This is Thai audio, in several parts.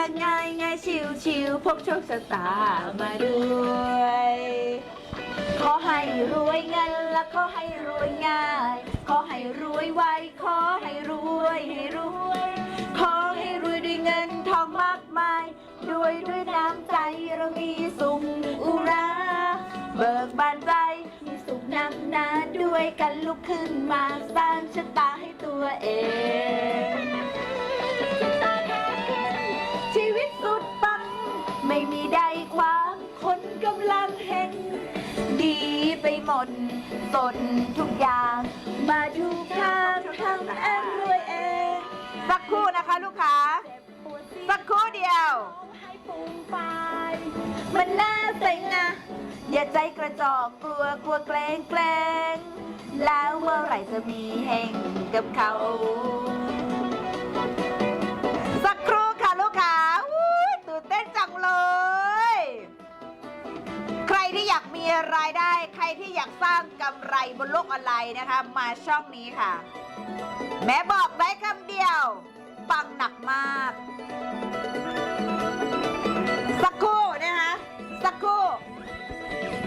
ละง่ายง่ายชิวชิวพกโชคชะตามาด้วย ขอให้รวยเงินและขอให้รวยง่าย ขอให้รวยไวขอให้รวยให้รวย ขอให้รวยด้วยเงินทองมากมายด้วยด้วยน้ำใจเรามีสุขอุราเบิกบานใจมีสุขนำหนาด้วยกันลุกขึ้นมาสร้างชะตาให้ตัวเอง ไม่มีใดความคนกำลังเห็น ดีไปหมดสนทุกอย่าง มาดูทางทำเองรวยเองสักครู่นะคะลูกค้าสักครู่เดียว ให้ปูมไป มันน่าเซ็งนะ อย่าใจกระจอกกลัวกลัวเกรงเกรงแล้วเมื่อไหร่จะมีแห่งกับเขา ที่อยากมีรายได้ ใครที่อยากสร้างกำไรบนโลกออนไลน์นะคะ มาช่องนี้ค่ะ แม่บอกได้คำเดียว ปังหนักมาก สักครู่นะคะ สักครู่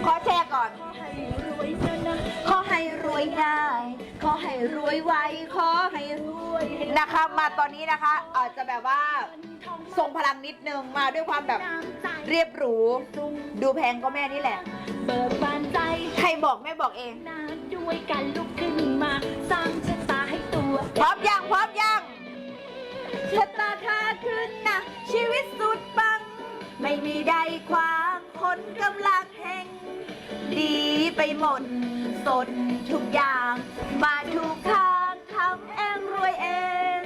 ขอแชร์ก่อน ขอให้รวยเถอะนะขอให้รวยง่าย ขอให้รวยไวขอให้รวยให้นะคะ มาตอนนี้นะคะอาจจะแบบว่าทรงพลังนิดนึงมาด้วยความแบบน้ำใจเรียบหรูสุขดูแพงก็แม่นี่แหละเบิกบานใจใครบอกแม่บอกเองนาด้วยกันลุกขึ้นมาสร้างชะตาให้ตัว พร้อมยังพร้อมยังชะตาค้าขึ้นนะชีวิตสุดปัง ไม่มีใดขวางคนกำลังแห่ง ดีไปหมด สนทุกอย่างมาถูกทางทำเองรวยเอง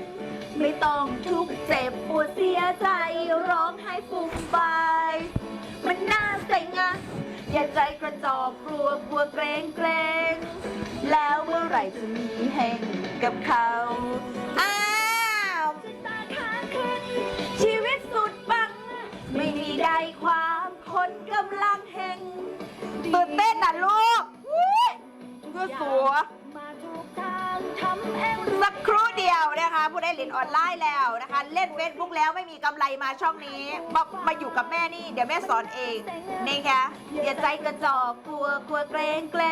ไม่ต้องทุกข์เจ็บปวดเสียใจร้องไห้ฟูมฟายมันน่าเซ็งอะอย่าใจกระจอกกลัวกลัวเกรงเกรงแล้วเมื่อไหร่จะมีแห่งกับเขาอ้าวตาค้าขึ้นชีวิตสุดปัง ไม่มีใดความคนกำลังแห่งตื่นเต้นนะลูก ก็สัวมาถูกทางทำเองรวยสักครู่เดียวนะคะ ผู้ได้เหรียญออนไลน์แล้วนะคะ เล่นเฟซบุ๊กแล้วไม่มีกำไรมาช่องนี้มามาอยู่กับแม่นี่ เดี๋ยวแม่สอนเองนี่ค่ะอย่าใจกระจอกกลัวกลัวเกรงเกร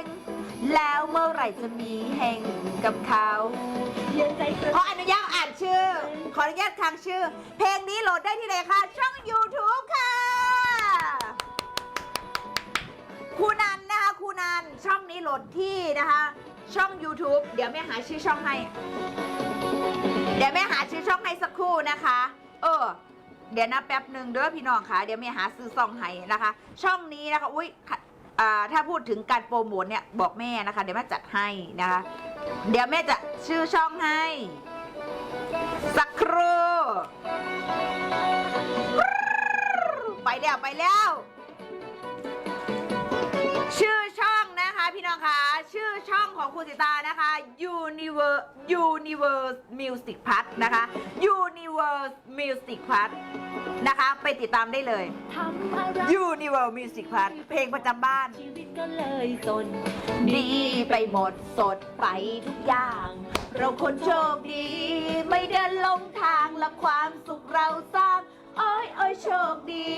งแล้วเมื่อไหร่จะมีแห่งกับเขาอย่าใจกระขออนุญาตอ่านชื่อ ขออนุญาตค้างชื่อ เพลงนี้โหลดได้ที่ไหนคะช่ โหลดที่นะคะ ช่อง YouTube เดี๋ยวแม่หาชื่อช่องให้ เดี๋ยวแม่หาชื่อช่องให้สักครู่นะคะ เออ เดี๋ยวนะแป๊บหนึ่งเด้อพี่น้องค่ะ เดี๋ยวแม่หาซื้อซองให้นะคะ ช่องนี้นะคะ อุ้ยอ่าถ้าพูดถึงการโปรโมทเนี่ยบอกแม่นะคะ เดี๋ยวแม่จัดให้นะคะ เดี๋ยวแม่จะชื่อช่องให้ สักครู่ไปแล้วไปแล้ว ของคุณสิตานะคะ Universe Universe Music p a t นะคะ Universe Music p a t นะคะ ไปติดตามได้เลย ทำอะไร Universe Music p a t เพลงประจำบ้าน ชีวิตก็เลยสนดีไปหมดสดไปทุกอย่าง เราคนโชคดี ไม่เดินลงทางและความสุขเราสร้าง โอ้ยโอ้ยโชคดี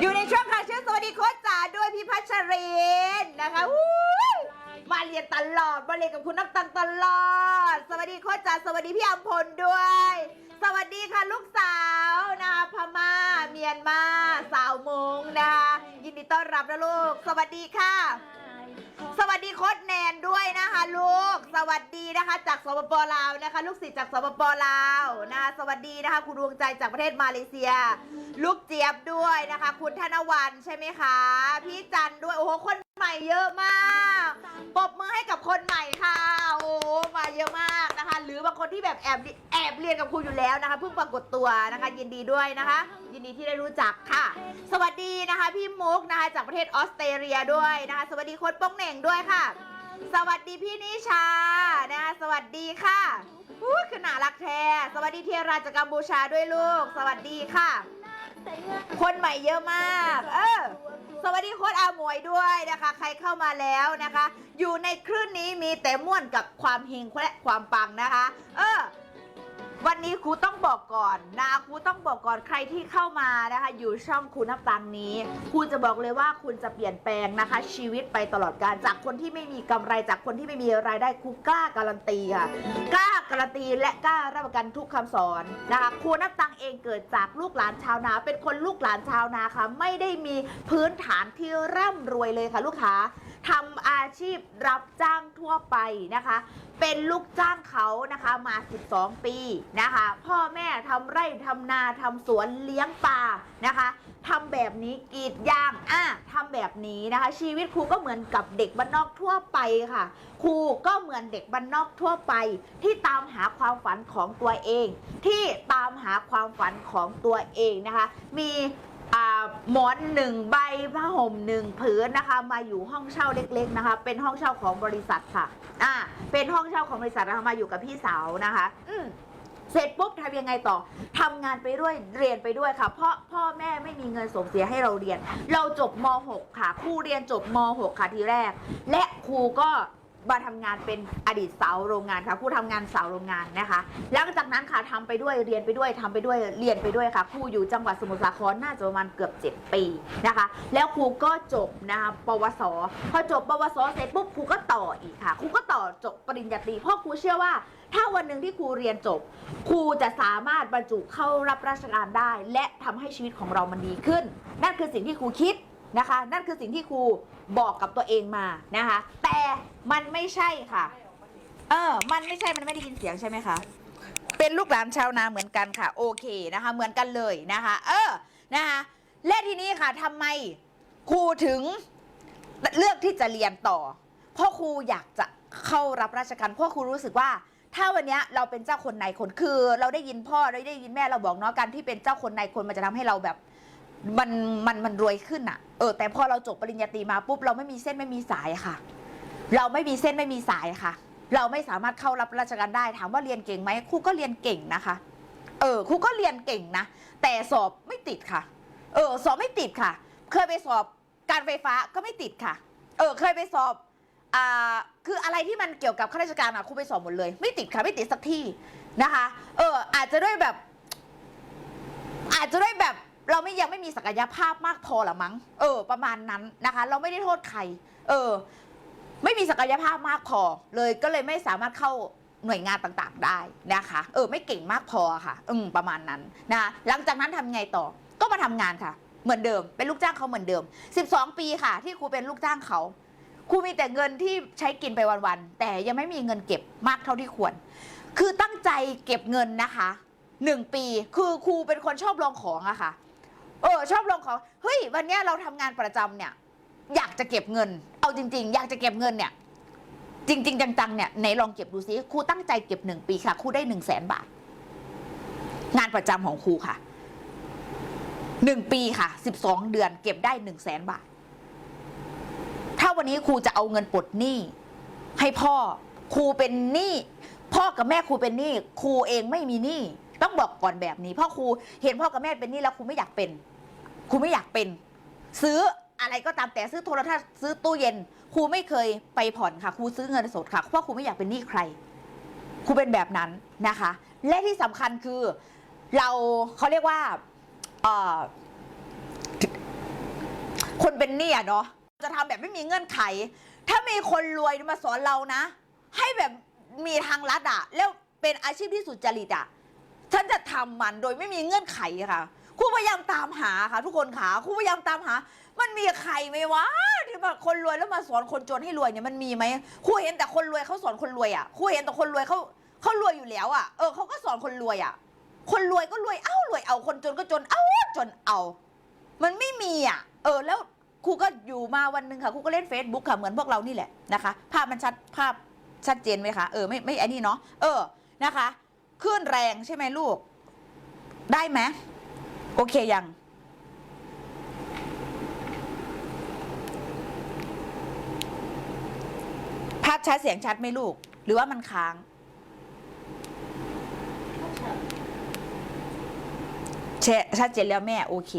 อยู่ในช่วงข่าวชื่อสวัสดีโค้ชจ๋าด้วย พี่พัชรินนะคะอู้ยมาเรียนตลอดมาเรียนกับคุณน้ำตังตลอด สวัสดีโค้ชจ๋าสวัสดีพี่อัมพลด้วย สวัสดีค่ะลูกสาวนะคะพม่าเมียนมาสาวมงนะคะยินดีต้อนรับนะลูก สวัสดีค่ะ สวัสดีโค้ดแนนด้วยนะคะ ลูก สวัสดีนะคะ จากสปปลาวนะคะ ลูกศิษย์จากสปปลาวนะสวัสดีนะคะ คุณดวงใจจากประเทศมาเลเซีย ลูกเจี๊ยบด้วยนะคะ คุณธนวันใช่ไหมคะ พี่จันด้วยโอ้โหคน ใหม่เยอะมากปรบมือให้กับคนใหม่ค่ะ โอ้โหมาเยอะมากนะคะ หรือบางคนที่แบบแอบแอบเรียนกับครูอยู่แล้วนะคะ เพิ่งปรากฏตัวนะคะ ยินดีด้วยนะคะ ยินดีที่ได้รู้จักค่ะ สวัสดีนะคะพี่มุกนะคะจากประเทศออสเตรเลียด้วยนะคะ สวัสดีโค้ชโป้งเหน่งด้วยค่ะ สวัสดีพี่นิชานะคะสวัสดีค่ะอู้คือน่ารักแท้ สวัสดีเทียราจากกัมพูชาด้วยลูก สวัสดีค่ะ คนใหม่เยอะมาก เออ สวัสดีโค้ดอาหมวยด้วยนะคะ ใครเข้ามาแล้วนะคะ อยู่ในคลื่นนี้มีแต่ม่วนกับความเฮงและความปังนะคะ เออ วันนี้ครูต้องบอกก่อนนะครูต้องบอกก่อนใครที่เข้ามานะคะ อยู่ช่องครูนับตังนี้ครูจะบอกเลยว่าคุณจะเปลี่ยนแปลงนะคะ ชีวิตไปตลอดการจากคนที่ไม่มีกำไรจากคนที่ไม่มีรายได้ครูกล้าการันตีค่ะกล้าการันตีและกล้ารับประกันทุกคำสอนนะคะครูนับตังเองเกิดจากลูกหลานชาวนา เป็นคนลูกหลานชาวนาค่ะ ไม่ได้มีพื้นฐานที่ร่ำรวยเลยค่ะ ลูกค้า ทำอาชีพรับจ้างทั่วไปนะคะ เป็นลูกจ้างเขานะคะมา 12 ปีนะคะ พ่อแม่ทำไร่ทำนาทำสวนเลี้ยงปลานะคะทำแบบนี้กรีดยางอะทำแบบนี้นะคะ ชีวิตครูก็เหมือนกับเด็กบ้านนอกทั่วไปค่ะ ครูก็เหมือนเด็กบ้านนอกทั่วไป ที่ตามหาความฝันของตัวเอง ที่ตามหาความฝันของตัวเองนะคะ มี หมอนหนึ่งใบผ้าห่มหนึ่งผืนนะคะ มาอยู่ห้องเช่าเล็ก ๆนะคะ เป็นห้องเช่าของบริษัทค่ะ อ่า เป็นห้องเช่าของบริษัทนะคะมาอยู่กับพี่สาวนะคะ อืมเสร็จปุ๊บทำยังไงต่อทำงานไปด้วยเรียนไปด้วยค่ะ เพราะพ่อแม่ไม่มีเงินส่งเสียให้เราเรียน เราจบม .6 ค่ะครูเรียนจบม .6 ค่ะทีแรก และครูก็ มาทำงานเป็นอดีตสาวโรงงานค่ะครูทำงานสาวโรงงานนะคะหลังจากนั้นค่ะทำไปด้วยเรียนไปด้วยทำไปด้วยเรียนไปด้วยค่ะครูอยู่จังหวัดสมุทรสาครน่าจะประมาณเกือบ 7 ปีนะคะ แล้วครูก็จบนะคะปวส พอจบปวสเสร็จปุ๊บครูก็ต่ออีกค่ะครูก็ต่อจบปริญญาตรีเพราะครูเชื่อว่า ถ้าวันหนึ่งที่ครูเรียนจบ ครูจะสามารถบรรจุเข้ารับราชการได้ และทำให้ชีวิตของเรามันดีขึ้น นั่นคือสิ่งที่ครูคิด นะคะ นั่นคือสิ่งที่ครูบอกกับตัวเองมานะคะ แต่มันไม่ใช่ค่ะ เออ มันไม่ใช่มันไม่ได้ยินเสียงใช่ไหมคะ เป็นลูกหลานชาวนาเหมือนกันค่ะ โอเคนะคะ เหมือนกันเลยนะคะ เออนะคะและทีนี้ค่ะทำไมครูถึงเลือกที่จะเรียนต่อ เพราะครูอยากจะเข้ารับราชการเพราะครูรู้สึกว่าถ้าวันนี้เราเป็นเจ้าคนนายคนคือ เราได้ยินพ่อเราได้ยินแม่เราบอกเนาะการที่เป็นเจ้าคนนายคนมันจะทำให้เราแบบ มันมันมันรวยขึ้นอะเออแต่พอเราจบปริญญาตรีมาปุ๊บเราไม่มีเส้นไม่มีสายค่ะ เราไม่มีเส้นไม่มีสายค่ะ เราไม่สามารถเข้ารับราชการได้ถามว่าเรียนเก่งไหมครูก็เรียนเก่งนะคะ เออครูก็เรียนเก่งนะแต่สอบไม่ติดค่ะ เออสอบไม่ติดค่ะ เคยไปสอบการไฟฟ้าก็ไม่ติดค่ะ เออเคยไปสอบอ่าคืออะไรที่มันเกี่ยวกับข้าราชการอะครูไปสอบหมดเลย ไม่ติดค่ะไม่ติดสักที่นะคะ เอออาจจะด้วยแบบ อาจจะด้วยแบบ เราไม่ยังไม่มีศักยภาพมากพอละมั้ง เออ ประมาณนั้นนะคะ เราไม่ได้โทษใคร เออ ไม่มีศักยภาพมากพอ เลยก็เลยไม่สามารถเข้าหน่วยงานต่างๆได้นะคะ เออ ไม่เก่งมากพอค่ะ อืมประมาณนั้นนะหลังจากนั้นทำไงต่อ ก็มาทำงานค่ะ เหมือนเดิม เป็นลูกจ้างเขาเหมือนเดิม 12 ปีค่ะ ที่ครูเป็นลูกจ้างเขาครูมีแต่เงินที่ใช้กินไปวันๆ แต่ยังไม่มีเงินเก็บมากเท่าที่ควร คือตั้งใจเก็บเงินนะคะหนึ่งปี คือครูเป็นคนชอบลองของอะค่ะ เออชอบลงของเฮ้ยวันเนี้ยเราทำงานประจำเนี่ย อยากจะเก็บเงิน เอาจริง ๆ อยากจะเก็บเงินเนี่ย จริง ๆ จังๆเนี่ยไหนลองเก็บดูซิครูตั้งใจเก็บหนึ่งปีค่ะครูได้หนึ่งแสนบาท งานประจำของครูค่ะหนึ่งปีค่ะสิบสองเดือนเก็บได้หนึ่งแสนบาท ถ้าวันนี้ครูจะเอาเงินปลดหนี้ให้พ่อครูเป็นหนี้พ่อกับแม่ครูเป็นหนี้ครูเองไม่มีหนี้ต้องบอกก่อนแบบนี้เพราะครูเห็นพ่อกับแม่เป็นหนี้แล้วครูไม่อยากเป็น ครูไม่อยากเป็น ซื้ออะไรก็ตามแต่ซื้อโทรทัศน์ซื้อตู้เย็นครูไม่เคยไปผ่อนค่ะครูซื้อเงินสดค่ะเพราะครูไม่อยากเป็นหนี้ใครครูเป็นแบบนั้นนะคะ และที่สำคัญคือเราเขาเรียกว่าคนเป็นหนี้อะเนาะจะทำแบบไม่มีเงื่อนไข ถ้ามีคนรวยมาสอนเรานะ ให้แบบมีทางลัดอะแล้วเป็นอาชีพที่สุจริตอะฉันจะทำมันโดยไม่มีเงื่อนไขค่ะ ครูพยายามตามหาค่ะ ทุกคนค่ะครูพยายามตามหา มันมีใครไหมวะที่แบบคนรวยแล้วมาสอนคนจนให้รวยเนี่ยมันมีไหมครูเห็นแต่คนรวยเขาสอนคนรวยอะครูเห็นแต่คนรวยเขาเขารวยอยู่แล้วอะเออเขาก็สอนคนรวยอะคนรวยก็รวยเอ้ารวยเอาคนจนก็จนเอ้าจนเอา มันไม่มีอะ เออแล้วครูก็อยู่มาวันหนึ่งค่ะครูก็เล่น Facebook ค่ะเหมือนพวกเรานี่แหละนะคะ ภาพมันชัดภาพชัดเจนไหมคะเออไม่ไม่ไอ้นี่เนาะเออนะคะคลื่นแรงใช่ไหมลูก ได้ไหม โอเคยัง ภาพชัดเสียงชัดไหมลูก หรือว่ามันค้างแชร์ชัดเจนแล้วแม่โอเค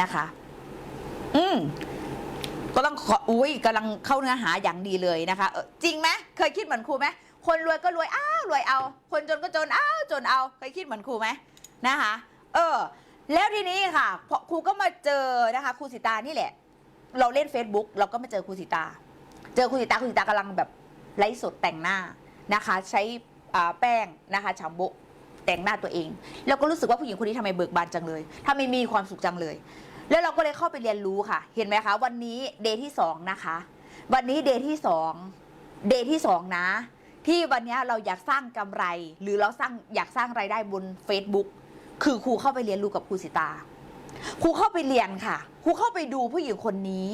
นะคะ อืมก็ต้องขออุ้ยกำลังเข้าเนื้อหาอย่างดีเลยนะคะ จริงไหมเคยคิดเหมือนครูไหมคนรวยก็รวยอ้าวรวยเอา คนจนก็จนอ้าวจนเอา เคยคิดเหมือนครูไหมนะคะ เออ แล้วทีนี้ค่ะพอครูก็มาเจอนะคะครูสิตานี่แหละ เราเล่น Facebook เราก็มาเจอครูสิตา เจอครูสิตาครูสิตากำลังแบบไลฟ์สดแต่งหน้านะคะ ใช้แป้งนะคะชามโบะแต่งหน้าตัวเอง แล้วก็รู้สึกว่าผู้หญิงคนนี้ทำไมเบิกบานจังเลยทำไมมีความสุขจังเลย แล้วเราก็เลยเข้าไปเรียนรู้ค่ะ เห็นไหมคะ วันนี้เดย์ที่สองนะคะ วันนี้เดย์ที่สองเดย์ที่สองนะ ที่วันนี้เราอยากสร้างกำไร หรือเราสร้างอยากสร้างไรายได้บน Facebook คือครูเข้าไปเรียนรู้กับครูสิตา ครูเข้าไปเรียนค่ะ ครูเข้าไปดูผู้หญิงคนนี้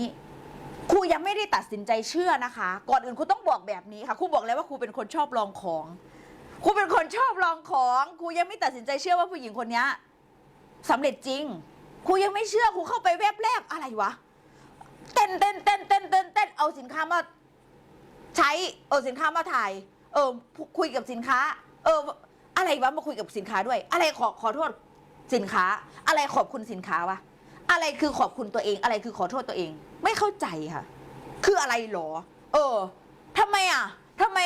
ครูยังไม่ได้ตัดสินใจเชื่อนะคะ ก่อนอื่นครูต้องบอกแบบนี้ค่ะครูบอกแล้วว่าครูเป็นคนชอบลองของครูเป็นคนชอบลองของครูยังไม่ตัดสินใจเชื่อว่าผู้หญิงคนนี้สำเร็จจริงครูยังไม่เชื่อครูเข้าไปแวบแรกอะไรวะเต้นเต้นเต้นเต้นเต้นเต้นเอาสินค้ามาใช้เออสินค้ามาถ่าย เออคุยกับสินค้า เออ อะไรวะมาคุยกับสินค้าด้วย อะไรขอขอโทษสินค้า อะไรขอบคุณสินค้าวะอะไรคือขอบคุณตัวเอง อะไรคือขอโทษตัวเอง ไม่เข้าใจค่ะ คืออะไรหรอ เออทำไมอะทำไม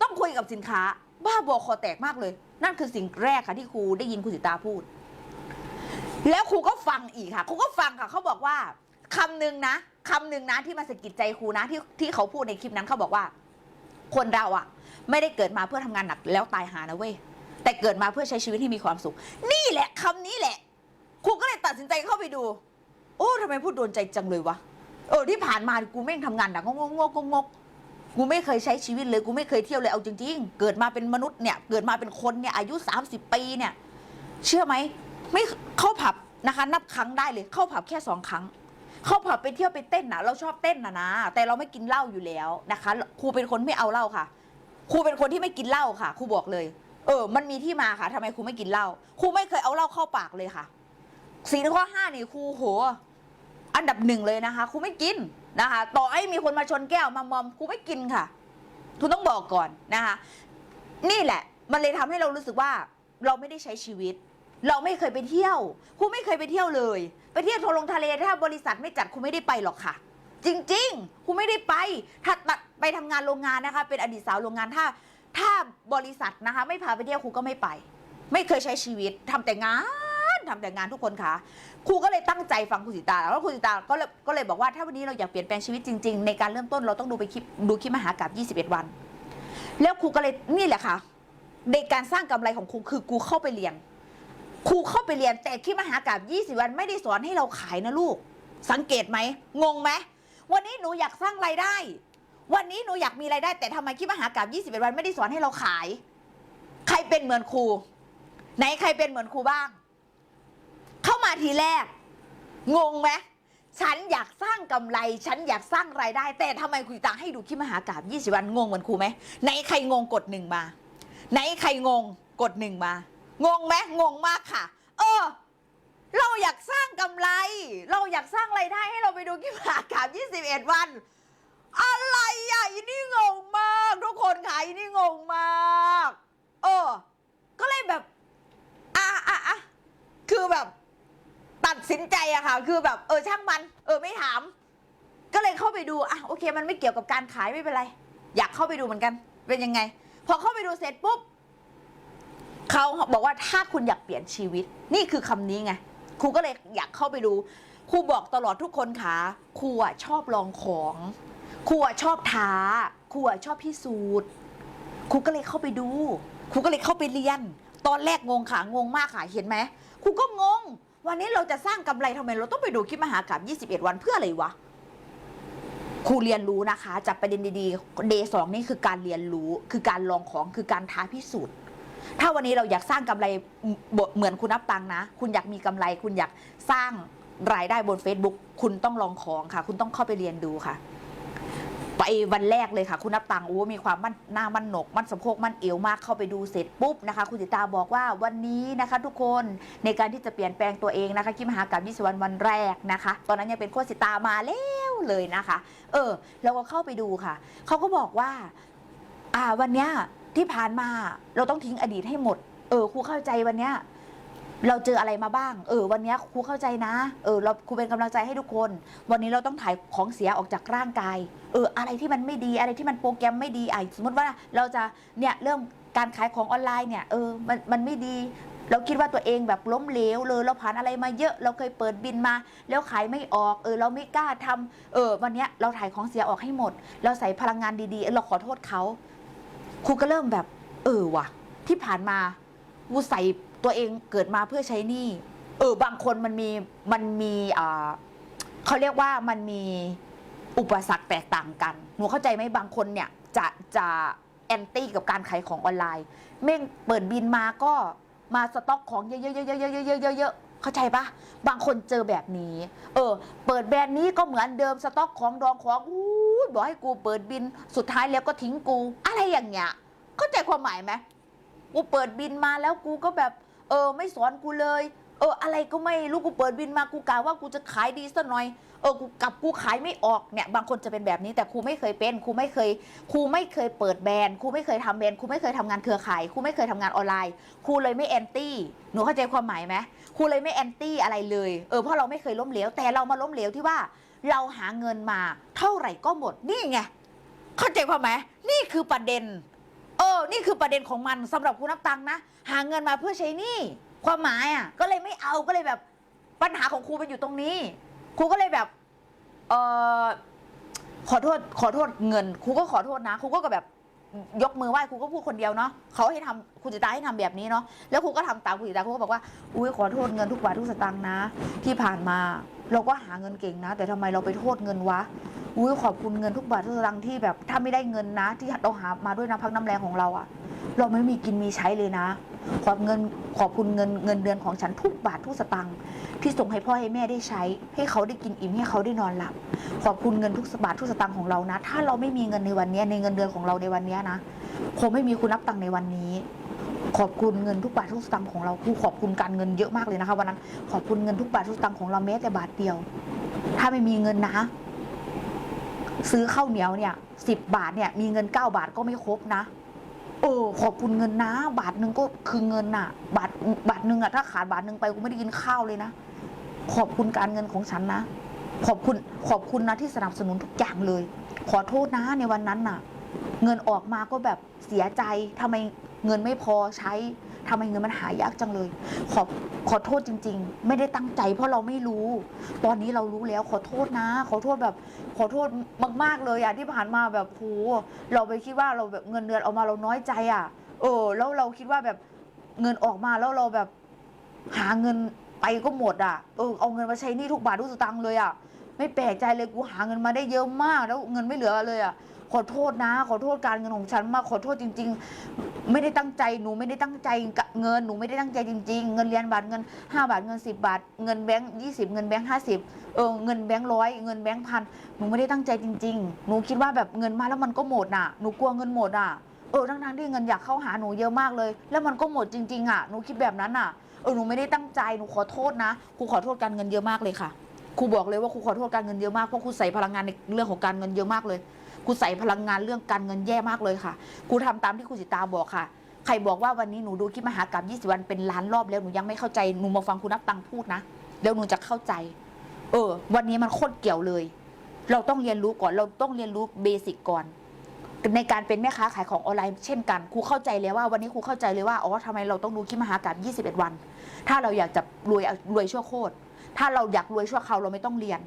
ต้องคุยกับสินค้า บ้าบอคอแตกมากเลย นั่นคือสิ่งแรกค่ะที่ครูได้ยินครูสิตาพูด แล้วครูก็ฟังอีกค่ะครูก็ฟังค่ะเขาบอกว่าคำหนึ่งนะคำหนึ่งนะที่มาสะกิดใจครูนะที่ที่เขาพูดในคลิปนั้นเขาบอกว่า คนเราอะ ไม่ได้เกิดมาเพื่อทำงานหนักแล้วตายหานะเว้ย แต่เกิดมาเพื่อใช้ชีวิตที่มีความสุข นี่แหละคำนี้แหละ ครูก็เลยตัดสินใจเข้าไปดู โอ้ทำไมพูดโดนใจจังเลยวะเออที่ผ่านมากูไม่งทำงานหนักงงงงงกกูไม่เคยใช้ชีวิตเลยกูไม่เคยเที่ยวเลยเอาจริง ๆ เกิดมาเป็นมนุษย์เนี่ยเกิดมาเป็นคนเนี่ยอายุ 30 ปีเนี่ย เชื่อไหมไม่เข้าผับนะคะ นับครั้งได้เลยเข้าผับแค่สองครั้ง เข้าผับไปเที่ยวไปเต้นนะเราชอบเต้นนะนะแต่เราไม่กินเหล้าอยู่แล้วนะคะครูเป็นคนไม่เอาเหล้าค่ะครูเป็นคนที่ไม่กินเหล้าค่ะครูบอกเลย เออ มันมีที่มาค่ะทำไมครูไม่กินเหล้าครูไม่เคยเอาเหล้าเข้าปากเลยค่ะสี่ข้อห้านี่ครูโหอันดับหนึ่งเลยนะคะครูไม่กินนะคะ ต่อให้มีคนมาชนแก้วมามอมครูไม่กินค่ะครูต้องบอกก่อนนะคะ นี่แหละ มันเลยทำให้เรารู้สึกว่าเราไม่ได้ใช้ชีวิต เราไม่เคยไปเที่ยวครูไม่เคยไปเที่ยวเลย ไปเที่ยวทะลงทะเลถ้าบริษัทไม่จัดครูไม่ได้ไปหรอกค่ะ จริงๆครูไม่ได้ไปถ้าไปทำงานโรงงานนะคะ เป็นอดีตสาวโรงงานถ้า ถ้าบริษัทนะคะไม่พาไปเที่ยวครูก็ไม่ไป ไม่เคยใช้ชีวิตทำแต่งานทำแต่งานทุกคนค่ะครูก็เลยตั้งใจฟังครูสิตาแล้วครูสิตาก็เลยก็เลยบอกว่าถ้าวันนี้เราอยากเปลี่ยนแปลงชีวิตจริงๆ ในการเริ่มต้นเราต้องดูไปคลิปดูคลิปมหากราบ21 วัน แล้วครูก็เลยนี่แหละค่ะในการสร้างกำไรของครูคือครูเข้าไปเรียนครูเข้าไปเรียนแต่คลิปมหากราบ20 วัน ไม่ได้สอนให้เราขายนะลูก สังเกตไหมงงไหมวันนี้หนูอยากสร้างรายได้ วันนี้หนูอยากมีรายได้ แต่ทำไมคลิปมหากราบ21 วันไม่ได้สอนให้เราขาย ใครเป็นเหมือนครู ไหนใครเป็นเหมือนครูบ้าง เข้ามาทีแรก งงไหมฉันอยากสร้างกำไร ฉันอยากสร้างรายได้ แต่ทำไมคุยตังให้ดูคลิปมหากราบ20 วันงงเหมือนครูไหมไหนใครงงกดหนึ่งมา ไหนใครงงกดหนึ่งมา งงไหมงงมากค่ะ เออ เราอยากสร้างกำไร เราอยากสร้างไรายได้ให้เราไปดูคลิปมหากราบ21 วัน อะไรอะอีนี่งงมาก ทุกคนค่ะอีนี่งงมาก เออ ก็เลยแบบอะอะอะคือแบบ ตัดสินใจอะค่ะ คือแบบ เออช่างมัน เออไม่ถาม ก็เลยเข้าไปดูอะโอเค มันไม่เกี่ยวกับการขายไม่เป็นไร อยากเข้าไปดูเหมือนกัน เป็นยังไง พอเข้าไปดูเสร็จปุ๊บเขาบอกว่าถ้าคุณอยากเปลี่ยนชีวิต นี่คือคำนี้ไงครูก็เลยอยากเข้าไปดูครูบอกตลอดทุกคนค่ะครูอะชอบลองของ ครูชอบท้าครูชอบพิสูจน์ครูก็เลยเข้าไปดูครูก็เลยเข้าไปเรียน ตอนแรกงงค่ะงงมากค่ะเห็นไหมครูก็งง วันนี้เราจะสร้างกำไรทำไมเราต้องไปดูคลิปมหากราบ21 วันเพื่ออะไรวะครูเรียนรู้นะคะจับประเด็นดีๆเดย์สองนี่คือการเรียนรู้คือการลองของคือการท้าพิสูจน์ถ้าวันนี้เราอยากสร้างกำไรเหมือนคุณนับตังนะ คุณอยากมีกำไร คุณอยากสร้างรายได้บน Facebook คุณต้องลองของค่ะ คุณต้องเข้าไปเรียนดูค่ะ ไปวันแรกเลยค่ะ คุณนับตังโอ้มีความมั่นหน้ามั่นหนก มั่นสะโพกมั่นเอวมากเข้าไปดูเสร็จปุ๊บนะคะ คุณสิตาบอกว่าวันนี้นะคะ ทุกคนในการที่จะเปลี่ยนแปลงตัวเองนะคะคิมหากรรม20วันวันแรกนะคะ ตอนนั้นยังเป็นโคชสิตามาแล้วเลยนะคะ เออเราก็เข้าไปดูค่ะเขาก็บอกว่า อ่าวันเนี้ยที่ผ่านมาเราต้องทิ้งอดีตให้หมด เออครูเข้าใจวันเนี้ย เราเจออะไรมาบ้าง เออ วันนี้ครูเข้าใจนะ เออ เราครูเป็นกำลังใจให้ทุกคน วันนี้เราต้องถ่ายของเสียออกจากร่างกาย เออ อะไรที่มันไม่ดี อะไรที่มันโปรแกรมไม่ดีอะสมมติว่าเราจะ เนี่ยเรื่องการขายของออนไลน์เนี่ย เออ มัน มันไม่ดี เราคิดว่าตัวเองแบบล้มเหลวเลย เราผ่านอะไรมาเยอะ เราเคยเปิดบินมา แล้วขายไม่ออก เออ เราไม่กล้าทำเออ วันนี้เราถ่ายของเสียออกให้หมด เราใส่พลังงานดีๆเออเราขอโทษเขา ครูก็เริ่มแบบ เออว่ะ ที่ผ่านมา กูใส่ ตัวเองเกิดมาเพื่อใช้หนี้เออบางคนมันมีมันมีอ่าเขาเรียกว่ามันมีอุปสรรคแตกต่างกันหนูเข้าใจไหมบางคนเนี่ยจะจะแอนตี้กับการขายของออนไลน์เม่งเปิดบินมาก็มาสต็อกของเยอะๆๆๆๆๆๆๆเข้าใจปะบางคนเจอแบบนี้ เออ เปิดแบรนด์นี้ก็เหมือนเดิมสต็อกของดองของอู้บอกให้กูเปิดบินสุดท้ายแล้วก็ทิ้งกู อะไรอย่างเงี้ยเข้าใจความหมายไหมกูเปิดบินมาแล้วกูก็แบบ เออ ไม่สอนกูเลย เออ อะไรก็ไม่รู้กูเปิดบินมากูกะว่ากูจะขายดีสักหน่อย เออ กูกลับกูขายไม่ออกเนี่ย บางคนจะเป็นแบบนี้แต่ครูไม่เคยเป็นครูไม่เคยครูไม่เคยเปิดแบรนด์ครูไม่เคยทำแบรนด์ครูไม่เคยทำงานเครือข่ายครูไม่เคยทำงานออนไลน์ครูเลยไม่แอนตี้หนูเข้าใจความหมายไหมครูเลยไม่แอนตี้อะไรเลยเออเพราะเราไม่เคยล้มเหลวแต่เรามาล้มเหลวที่ว่า เราหาเงินมาเท่าไหร่ก็หมดนี่ไงเข้าใจความหมายนี่คือประเด็น ออ นี่คือประเด็นของมันสำหรับคุณนับตังค์นะ หาเงินมาเพื่อใช้หนี้ความหมายอะ ก็เลยไม่เอาก็เลยแบบปัญหาของครูมันอยู่ตรงนี้ ครูก็เลยแบบเออขอโทษขอโทษเงิน ครูก็ขอโทษนะ ครูก็แบบ ยกมือไหว้ครูก็พูดคนเดียวเนาะเขาให้ทำครูจิตาให้ทำแบบนี้เนาะแล้วครูก็ทำตามครูจิตาครูก็บอกว่าอุ้ยขอโทษเงินทุกบาททุกสตางค์นะ ที่ผ่านมาเราก็หาเงินเก่งนะ แต่ทำไมเราไปโทษเงินวะอุ้ยขอบคุณเงินทุกบาททุกสตางค์ที่แบบถ้าไม่ได้เงินนะ ที่เราหามาด้วยน้ำพักน้ำแรงของเราอะเราไม่มีกินมีใช้เลยนะ ขอบเงินขอบคุณเงินเงินเดือนของฉันทุกบาททุกสตางค์ที่ส่งให้พ่อให้แม่ได้ใช้ ให้เขาได้กินอิ่มให้เขาได้นอนหลับ ขอบคุณเงินทุกบาททุกสตางค์ของเรานะ ถ้าเราไม่มีเงินในวันนี้ในเงินเดือนของเราในวันนี้นะคงไม่มีคุณนับตังค์ในวันนี้ ขอบคุณเงินทุกบาททุกสตางค์ของเราครูขอบคุณการเงินเยอะมากเลยนะคะวันนั้น ขอบคุณเงินทุกบาททุกสตางค์ของเราแม้แต่บาทเดียว ถ้าไม่มีเงินนะซื้อข้าวเหนียวเนี่ยสิบบาทเนี่ยมีเงินเก้าบาทก็ไม่ครบนะ เออขอบคุณเงินนะ บาทหนึ่งก็คือเงินน่ะ บาทบาทหนึ่งอะถ้าขาดบาทหนึ่งไปกูไม่ได้กินข้าวเลยนะ ขอบคุณการเงินของฉันนะ ขอบคุณขอบคุณนะที่สนับสนุนทุกอย่างเลย ขอโทษนะในวันนั้นน่ะ เงินออกมาก็แบบเสียใจทำไมเงินไม่พอใช้ ทำไมเงินมันหายากจังเลย ขอขอโทษจริง ๆ ไม่ได้ตั้งใจ เพราะเราไม่รู้ ตอนนี้เรารู้แล้วขอโทษนะ ขอโทษแบบ ขอโทษมาก ๆ เลยอะที่ผ่านมาแบบโหเราไปคิดว่าเราแบบเงินเดือนออกมาเราน้อยใจอะเออ แล้วเราคิดว่าแบบเงินออกมาแล้วเราแบบหาเงินไปก็หมดอะเออเอาเงินมาใช้นี่ทุกบาททุกสตางค์เลยอะไม่แปลกใจเลยกูหาเงินมาได้เยอะมาก แล้วเงินไม่เหลือเลยอะ ขอโทษนะ ขอโทษการเงินของฉันมากขอโทษจริง ๆ ไม่ได้ตั้งใจหนูไม่ได้ตั้งใจเงินหนูไม่ได้ตั้งใจจริง ๆ เงินเรียนบาทเงิน 5 บาทเงิน 10 บาท เงินแบงค์20เงินแบงค์50เออเงินแบงค์ร้อยเงินแบงค์พันหนูไม่ได้ตั้งใจจริง ๆ หนูคิดว่าแบบเงินมาแล้วมันก็หมดน่ะหนูกลัวเงินหมดอะเออทั้งๆที่เงินอยากเข้าหาหนูเยอะมากเลย แล้วมันก็หมดจริง ๆอะหนูคิดแบบนั้นอะเออหนูไม่ได้ตั้งใจหนูขอโทษนะครูขอโทษการเงินเยอะมากเลยค่ะครูบอกเลยว่าครูขอโทษการเงินเยอะมากเพราะครูใส่พลังงานในเรื่องของการเงินเยอะมากเลย ครูใส่พลังงานเรื่องการเงินแย่มากเลยค่ะครูทำตามที่ครูจิตาบอกค่ะ ใครบอกว่าวันนี้หนูดูคลิปมหากรรม20 วันเป็นล้านรอบแล้วหนูยังไม่เข้าใจหนูมาฟังคุณนับตังค์พูดนะเดี๋ยวหนูจะเข้าใจ เออ วันนี้มันโคตรเกี่ยวเลย เราต้องเรียนรู้ก่อนเราต้องเรียนรู้เบสิกก่อนในการเป็นแม่ค้าขายของออนไลน์เช่นกันครูเข้าใจแล้วว่าวันนี้ครูเข้าใจเลยว่าอ๋อทำไมเราต้องดูคลิปมหากรรม21 วัน ถ้าเราอยากจะรวยรวยชั่วโคตรถ้าเราอยากรวยชั่วคราวเราไม่ต้องเรียน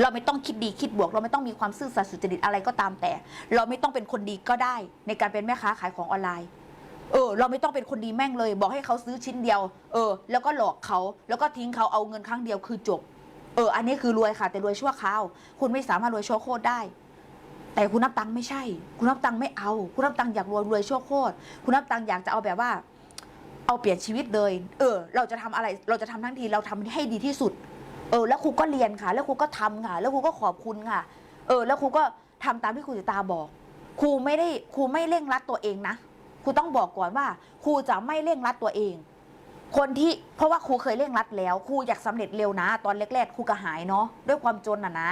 เราไม่ต้องคิดดีคิดบวก เราไม่ต้องมีความซื่อสัตย์สุจริตอะไรก็ตามแต่ เราไม่ต้องเป็นคนดีก็ได้ ในการเป็นแม่ค้าขายของออนไลน์ เออ เราไม่ต้องเป็นคนดีแม่งเลย บอกให้เขาซื้อชิ้นเดียว เออ แล้วก็หลอกเขาแล้วก็ทิ้งเขาเอาเงินครั้งเดียวคือจบ เออ อันนี้คือรวยค่ะ แต่รวยชั่วคราว คุณไม่สามารถรวยชั่วโคตรได้ แต่คุณนับตังค์ไม่ใช่ คุณนับตังค์ไม่เอา คุณนับตังค์อยากรวยรวยชั่วโคตรคุณนับตังค์อยากจะเอาแบบว่า เอาเปลี่ยนชีวิตเลย เออ เราจะทำอะไร เราจะทำทั้งทีเราทำให้ดีที่สุด เออแล้วครูก็เรียนค่ะ แล้วครูก็ทำค่ะ แล้วครูก็ขอบคุณค่ะ เออ แล้วครูก็ทำตามที่ครูจิตาบอก ครูไม่ได้ครูไม่เร่งรัดตัวเองนะครูต้องบอกก่อนว่าครูจะไม่เร่งรัดตัวเอง คนที่เพราะว่าครูเคยเร่งรัดแล้วครูอยากสำเร็จเร็วนะ ตอนแรกๆครูกระหายเนาะด้วยความจนน่ะนะ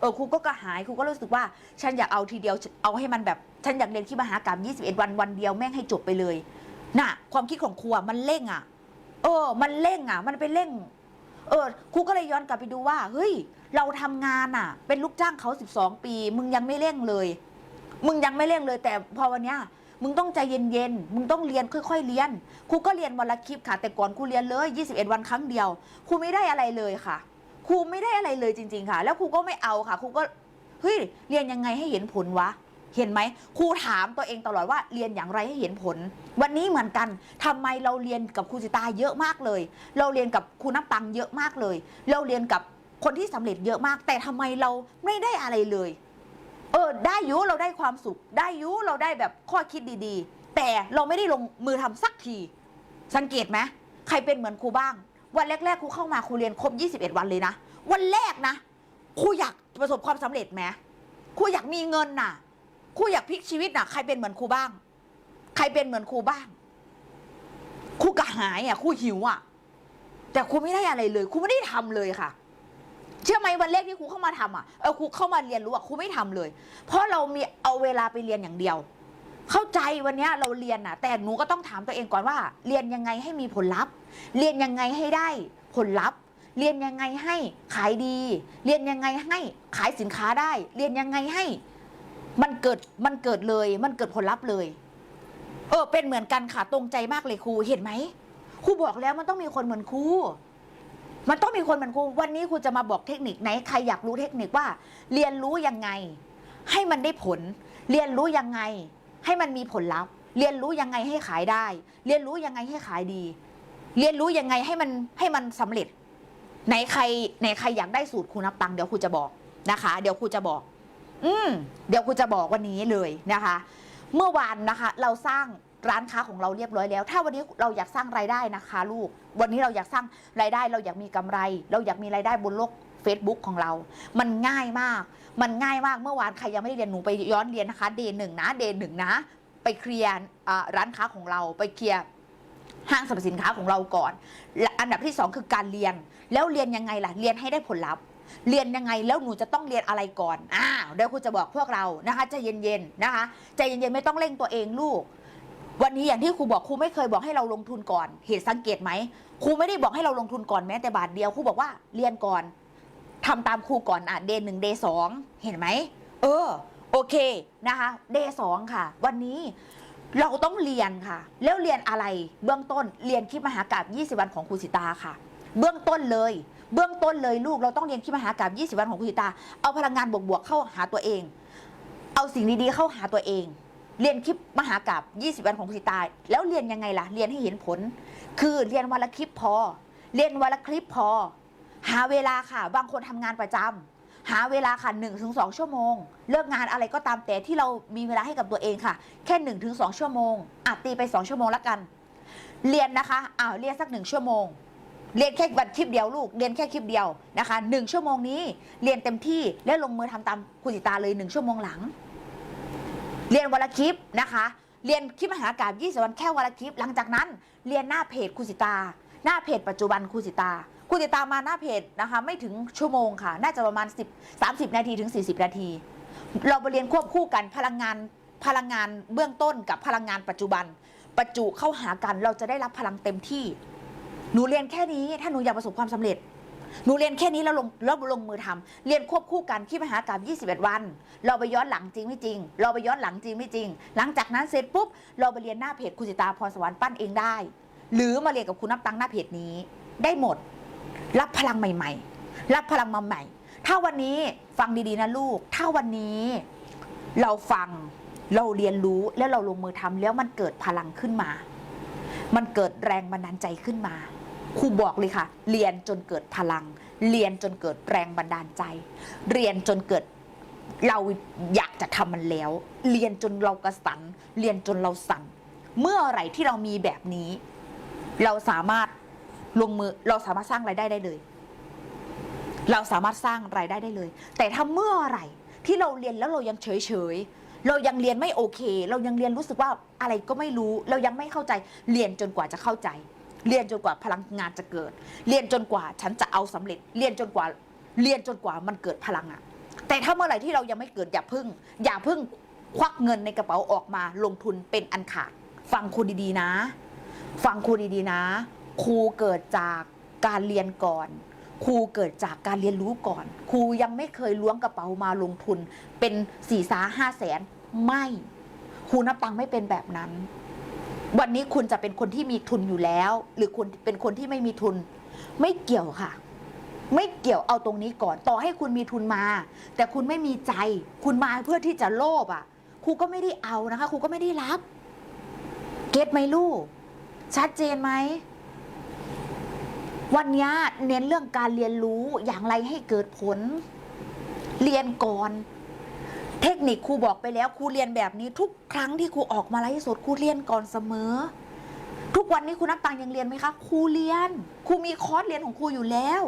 เออครูก็กระหายครูก็รู้สึกว่า ฉันอยากเอาทีเดียวเอาให้มันแบบ ฉันอยากเรียนที่มหากรรม 21 วันวันเดียวแม่งให้จบไปเลย น่ะ ความคิดของครูมันเร่งอะ เออ มันเร่งอะ มันเป็นเร่ง เออครูก็เลยย้อนกลับไปดูว่า เฮ้ย เราทำงานอะ เป็นลูกจ้างเขา 12 ปี มึงยังไม่เร่งเลย มึงยังไม่เร่งเลย แต่พอวันเนี้ยมึงต้องใจเย็นๆ มึงต้องเรียนค่อยๆ เรียน ครูก็เรียนวันละคลิปค่ะ แต่ก่อนครูเรียนเลย 21 วันครั้งเดียว ครูไม่ได้อะไรเลยค่ะ ครูไม่ได้อะไรเลยจริง ๆ ค่ะ แล้วครูก็ไม่เอาค่ะ ครูก็ เฮ้ย เรียนยังไงให้เห็นผลวะ เห็นไหมครูถามตัวเองตลอดว่าเรียนอย่างไรให้เห็นผล วันนี้เหมือนกันทำไมเราเรียนกับครูจิตาเยอะมากเลย เราเรียนกับครูนับตังเยอะมากเลย เราเรียนกับคนที่สำเร็จเยอะมาก แต่ทำไมเราไม่ได้อะไรเลย เออ ได้ยุเราได้ความสุข ได้ยุเราได้แบบข้อคิดดีๆ แต่เราไม่ได้ลงมือทำสักที สังเกตไหมใครเป็นเหมือนครูบ้าง วันแรกๆครูเข้ามาครูเรียนครบ 21 วันเลยนะวันแรกนะครูอยากประสบความสำเร็จไหมครูอยากมีเงินน่ะ ครูอยากพลิกชีวิตน่ะใครเป็นเหมือนครูบ้าง ใครเป็นเหมือนครูบ้างครูกระหายอะครูหิวอะ แต่ครูไม่ได้อะไรเลยครูไม่ได้ทำเลยค่ะ เชื่อไหมวันแรกที่ครูเข้ามาทำอะเออครูเข้ามาเรียนรู้อะครูไม่ทำเลย เพราะเรามีเอาเวลาไปเรียนอย่างเดียว เข้าใจวันนี้เราเรียนน่ะ แต่หนูก็ต้องถามตัวเองก่อนว่า เรียนยังไงให้มีผลลัพธ์ เรียนยังไงให้ได้ผลลัพธ์เรียนยังไงให้ขายดี เรียนยังไงให้ขายสินค้าได้ เรียนยังไงให้ มันเกิดมันเกิดเลย มันเกิดผลลัพธ์เลย เออ เป็นเหมือนกันค่ะตรงใจมากเลยครูเห็นไหมครูบอกแล้วมันต้องมีคนเหมือนครูมันต้องมีคนเหมือนครูวันนี้ครูจะมาบอกเทคนิคไหนใครอยากรู้เทคนิคว่า เรียนรู้ยังไง ให้มันได้ผล เรียนรู้ยังไง ให้มันมีผลลัพธ์ เรียนรู้ยังไงให้ขายได้ เรียนรู้ยังไงให้ขายดี เรียนรู้ยังไงให้มันให้มันสำเร็จไหนใครไหนใครอยากได้สูตรครูนับตังค์เดี๋ยวครูจะบอกนะคะ เดี๋ยวครูจะบอก อืมเดี๋ยวครูจะบอกวันนี้เลยนะคะ เมื่อวานนะคะ เราสร้างร้านค้าของเราเรียบร้อยแล้ว ถ้าวันนี้เราอยากสร้างรายได้นะคะ ลูก วันนี้เราอยากสร้างรายได้ เราอยากมีกำไร เราอยากมีรายได้บนโลก Facebook ของเรา มันง่ายมาก มันง่ายมาก เมื่อวานใครยังไม่ได้เรียนหนูไปย้อนเรียนนะคะเดย์หนึ่งนะเดย์หนึ่งนะ ไปเคลียร์ร้านค้าของเรา ไปเคลียร์ห้างสรรพสินค้าของเราก่อน อันดับที่สองคือการเรียน แล้วเรียนยังไงล่ะ เรียนให้ได้ผลลัพธ์ เรียนยังไงแล้วหนูจะต้องเรียนอะไรก่อนอ้าวเดี๋ยวครูจะบอกพวกเรานะคะใจเย็นๆนะคะใจเย็นๆไม่ต้องเร่งตัวเองลูก วันนี้อย่างที่ครูบอกครูไม่เคยบอกให้เราลงทุนก่อน เหตุสังเกตไหมครูไม่ได้บอกให้เราลงทุนก่อนแม้แต่บาทเดียวครูบอกว่าเรียนก่อนทำตามครูก่อนอะเดย์หนึ่งเดย์สองเห็นไหมเออโอเคนะคะเดย์สองค่ะ วันนี้เราต้องเรียนค่ะ แล้วเรียนอะไรเบื้องต้นเรียนคลิปมหากราบ20 วันของครูสิตาค่ะ เบื้องต้นเลย เบื้องต้นเลยลูกเราต้องเรียนคลิปมหากราบ20 วันของครูสิตา เอาพลังงานบวกๆเข้าหาตัวเอง เอาสิ่งดีๆเข้าหาตัวเอง เรียนคลิปมหากราบ20 วันของครูสิตา แล้วเรียนยังไงล่ะ เรียนให้เห็นผล คือเรียนวันละคลิปพอ เรียนวันละคลิปพอ หาเวลาค่ะ บางคนทำงานประจำหาเวลาค่ะ1นถึงสชั่วโมง เลิกงานอะไรก็ตามแต่ที่เรามีเวลาให้กับตัวเองค่ะ แค่1นถึงสชั่วโมงอะตีไป 2 ชั่วโมงล้วกัน เรียนนะคะอ้าวเรียนสักหนึ่งชั่วโมง เรียนแค่วันคลิปเดียวลูก เรียนแค่คลิปเดียวนะคะหนึ่งชั่วโมงนี้เรียนเต็มที่และลงมือทำตามคุณสิตาเลยหนึ่งชั่วโมงหลัง เรียนวันละคลิปนะคะ เรียนคลิปมหากราบ20 วันแค่วันละคลิป หลังจากนั้น เรียนหน้าเพจคุณสิตา หน้าเพจปัจจุบันคุณสิตาคุณสิตามาหน้าเพจนะคะ ไม่ถึงชั่วโมงค่ะ น่าจะประมาณ10 30 นาทีถึง 40 นาที เราไปเรียนควบคู่กันพลังงานพลังงานเบื้องต้นกับพลังงานปัจจุบัน ประจุเข้าหากันเราจะได้รับพลังเต็มที่ หนูเรียนแค่นี้ ถ้าหนูอยากประสบความสำเร็จ หนูเรียนแค่นี้แล้วลงแล้วลงมือทำเรียนควบคู่กันที่มหากราบ21 วัน เราไปย้อนหลังจริงไม่จริง เราไปย้อนหลังจริงไม่จริง หลังจากนั้นเสร็จปุ๊บ เราไปเรียนหน้าเพจคุณสิตาพรสวรรค์ปั้นเองได้ หรือมาเรียนกับคุณนับตังหน้าเพจนี้ ได้หมด รับพลังใหม่ ๆ รับพลังมาใหม่ ถ้าวันนี้ฟังดีๆนะลูก ถ้าวันนี้เราฟังเราเรียนรู้แล้วเราลงมือทำแล้วมันเกิดพลังขึ้นมา มันเกิดแรงบันดาลใจขึ้นมา ครูบอกเลยค่ะ เรียนจนเกิดพลัง เรียนจนเกิดแรงบันดาลใจ เรียนจนเกิดเราอยากจะทำมันแล้ว เรียนจนเรากระสัน เรียนจนเราสั่น เมื่อไหร่ที่เรามีแบบนี้ เราสามารถลงมือเราสามารถสร้างรายได้ได้เลย เราสามารถสร้างรายได้ได้เลย แต่ถ้าเมื่อไหร่ที่เราเรียนแล้วเรายังเฉยเฉยเรายังเรียนไม่โอเค เรายังเรียนรู้สึกว่าอะไรก็ไม่รู้ เรายังไม่เข้าใจเรียนจนกว่าจะเข้าใจ เรียนจนกว่าพลังงานจะเกิด เรียนจนกว่าฉันจะเอาสำเร็จ เรียนจนกว่า เรียนจนกว่ามันเกิดพลังอะแต่ถ้าเมื่อไหร่ที่เรายังไม่เกิดอย่าพึ่ง อย่าพึ่งควักเงินในกระเป๋าออกมาลงทุนเป็นอันขาด ฟังครูดีๆนะ ฟังครูดีๆนะ ครูเกิดจากการเรียนก่อน ครูเกิดจากการเรียนรู้ก่อน ครูยังไม่เคยล้วงกระเป๋ามาลงทุน เป็นสี่สาห้าแสนไม่ ครูนับตังค์ไม่เป็นแบบนั้น วันนี้คุณจะเป็นคนที่มีทุนอยู่แล้ว หรือคุณเป็นคนที่ไม่มีทุน ไม่เกี่ยวค่ะ ไม่เกี่ยวเอาตรงนี้ก่อนต่อให้คุณมีทุนมา แต่คุณไม่มีใจ คุณมาเพื่อที่จะโลภอะครูก็ไม่ได้เอานะคะครูก็ไม่ได้รับ เก็ตไหมลูก ชัดเจนไหมวันนี้เน้นเรื่องการเรียนรู้อย่างไรให้เกิดผล เรียนก่อน เทคนิคครูบอกไปแล้วครูเรียนแบบนี้ทุกครั้งที่ครูออกมาไลฟ์สดครูเรียนก่อนเสมอ ทุกวันนี้ครูนับตังค์ยังเรียนไหมคะครูเรียนครูมีคอร์สเรียนของครูอยู่แล้ว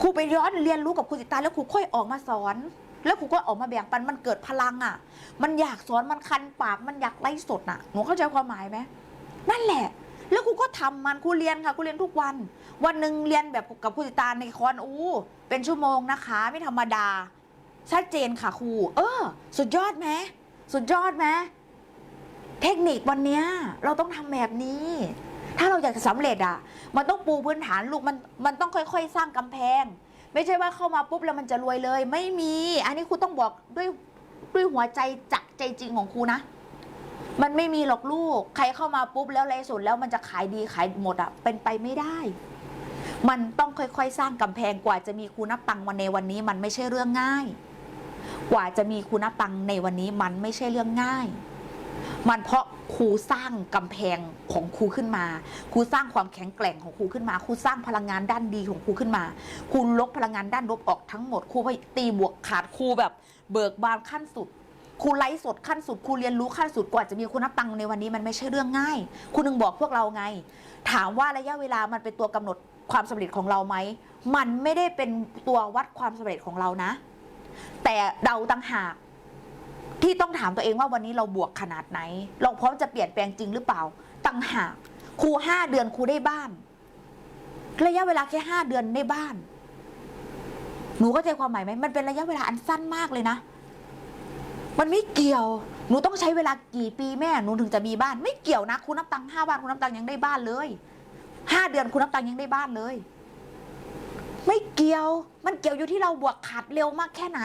ครูไปย้อนเรียนรู้กับครูสิตาแล้วครูค่อยออกมาสอน แล้วครูก็ออกมาแบ่งปันมันเกิดพลังอะ มันอยากสอนมันคันปากมันอยากไลฟ์สดน่ะหนูเข้าใจความหมายไหมนั่นแหละ แล้วครูก็ทำมันครูเรียนค่ะครูเรียนทุกวัน วันหนึ่งเรียนแบบกับครูสิตาในคอร์สอู้เป็นชั่วโมงนะคะ ไม่ธรรมดา ชัดเจนค่ะครู เออ สุดยอดไหมสุดยอดไหมเทคนิควันเนี้ยเราต้องทำแบบนี้ ถ้าเราอยากจะสำเร็จอะ มันต้องปูพื้นฐานลูกมันมันต้องค่อย ๆ สร้างกำแพง ไม่ใช่ว่าเข้ามาปุ๊บแล้วมันจะรวยเลย ไม่มี อันนี้ครูต้องบอกด้วยด้วยหัวใจจากใจจริงของครูนะ มันไม่มีหรอกลูก ใครเข้ามาปุ๊บแล้วไรสุดแล้วมันจะขายดีขายหมดอะเป็นไปไม่ได้ มันต้องค่อยๆ สร้างกำแพงกว่าจะมีครูนับตังค์วันในวันนี้ มันไม่ใช่เรื่องง่าย กว่าจะมีครูนับตังในวันนี้มันไม่ใช่เรื่องง่าย มันเพราะครูสร้างกำแพงของครูขึ้นมา ครูสร้างความแข็งแกร่งของครูขึ้นมา ครูสร้างพลังงานด้านดีของครูขึ้นมา ครูลบพลังงานด้านลบออกทั้งหมด ครูไปตีบวกขาดครูแบบเบิกบานขั้นสุดครูไลฟ์สดขั้นสุดครูเรียนรู้ขั้นสุดกว่าจะมีครูนับตังในวันนี้มันไม่ใช่เรื่องง่ายครูนึงบอกพวกเราไง ถามว่าระยะเวลามันเป็นตัวกำหนดความสำเร็จของเราไหม มันไม่ได้เป็นตัววัดความสำเร็จของเรานะ แต่เราต่างหากที่ต้องถามตัวเองว่าวันนี้เราบวกขนาดไหน เราพร้อมจะเปลี่ยนแปลงจริงหรือเปล่าต่างหากครูห้าเดือนครูได้บ้าน ระยะเวลาแค่ห้าเดือนได้บ้าน หนูเข้าใจความหมายไหมมันเป็นระยะเวลาอันสั้นมากเลยนะ มันไม่เกี่ยว หนูต้องใช้เวลากี่ปีแม่หนูถึงจะมีบ้าน ไม่เกี่ยวนะคุณนับตังห้าวันคุณนับตังยังได้บ้านเลยห้าเดือนคุณนับตังยังได้บ้านเลย ไม่เกี่ยว มันเกี่ยวอยู่ที่เราบวกขาดเร็วมากแค่ไหน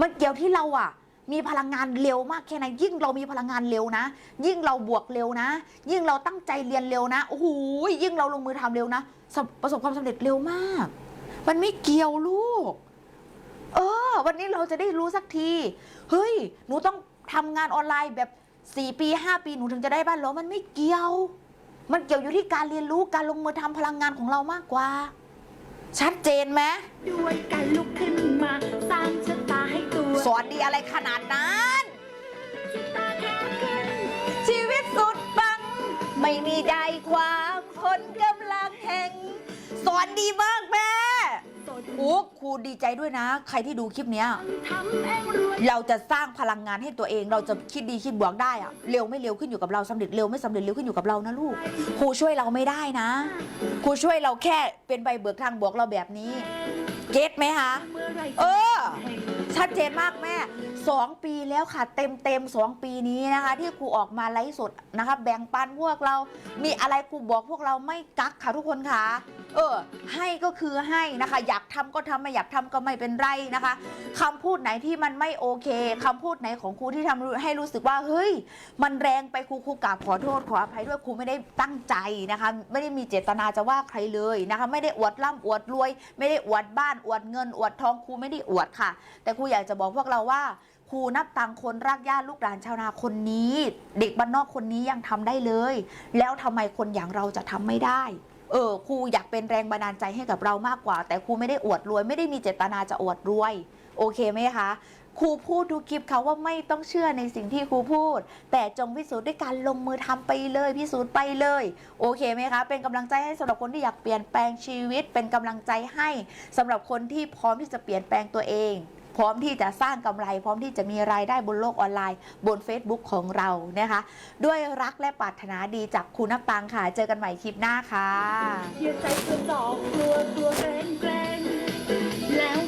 มันเกี่ยวที่เราอะมีพลังงานเร็วมากแค่ไหน ยิ่งเรามีพลังงานเร็วนะ ยิ่งเราบวกเร็วนะ ยิ่งเราตั้งใจเรียนเร็วนะ โอ้โห ยิ่งเราลงมือทำเร็วนะ ประสบความสำเร็จเร็วมาก มันไม่เกี่ยวลูก เออ วันนี้เราจะได้รู้สักที เฮ้ย หนูต้องทำงานออนไลน์แบบ4ปี5ปีหนูถึงจะได้บ้านเหรอมันไม่เกี่ยว มันเกี่ยวอยู่ที่การเรียนรู้การลงมือทำพลังงานของเรามากกว่า ชัดเจนไหมด้วยการลุกขึ้นมาสร้างชะตาให้ตัวสอนดีอะไรขนาดนั้น ชะตาแข็งขึ้นชีวิตสุดปัง ไม่มีใดความคนกำลังแห่ง สอนดีมากแม่ สดโอ้ครูดีใจด้วยนะ ใครที่ดูคลิปเนี้ย เราจะสร้างพลังงานให้ตัวเอง เราจะคิดดีคิดบวกได้อะเร็วไม่เร็วขึ้นอยู่กับเราสำเร็จเร็วไม่สำเร็จเร็วขึ้นอยู่กับเรานะลูกครูช่วยเราไม่ได้นะครูช่วยเราแค่เป็นใบเบิกทางบวกเราแบบนี้เก็ตไหมคะ เออ ชัดเจนมากแม่ สองปีแล้วค่ะเต็มเต็มๆสองปีนี้นะคะ ที่ครูออกมาไลฟ์สดนะคะ แบ่งปันพวกเรา มีอะไรครูบอกพวกเราไม่กักค่ะทุกคนค่ะ เออ ให้ก็คือให้นะคะ อยากทำก็ทำไม่อยากทำก็ไม่เป็นไรนะคะคำพูดไหนที่มันไม่โอเคคำพูดไหนของครูที่ทำให้รู้สึกว่าเฮ้ย มันแรงไปครูครูกราบขอโทษขออภัยด้วยครูไม่ได้ตั้งใจนะคะ ไม่ได้มีเจตนาจะว่าใครเลยนะคะ ไม่ได้อวดร่ำอวดรวย ไม่ได้อวดบ้านอวดเงินอวดทองครูไม่ได้อวดค่ะ แต่ครูอยากจะบอกพวกเราว่า ครูนับตังคนรากหญ้าลูกหลานชาวนาคนนี้ เด็กบ้านนอกคนนี้ยังทำได้เลย แล้วทำไมคนอย่างเราจะทำไม่ได้ เออครูอยากเป็นแรงบันดาลใจให้กับเรามากกว่า แต่ครูไม่ได้อวดรวย ไม่ได้มีเจตนาจะอวดรวย โอเคไหมคะครูพูดทุกคลิปเขาว่าไม่ต้องเชื่อในสิ่งที่ครูพูด แต่จงพิสูจน์ด้วยการลงมือทำไปเลยพิสูจน์ไปเลย โอเคไหมคะ เป็นกำลังใจให้สำหรับคนที่อยากเปลี่ยนแปลงชีวิต เป็นกำลังใจให้สำหรับคนที่พร้อมที่จะเปลี่ยนแปลงตัวเอง พร้อมที่จะสร้างกำไร พร้อมที่จะมีรายได้บนโลกออนไลน์ บน Facebook ของเรานะคะ ด้วยรักและปรารถนาดีจากคุณนับตังค่ะ เจอกันใหม่คลิปหน้าค่ะอย่าใจกระจอกกลัวกลัวแกรงแกรง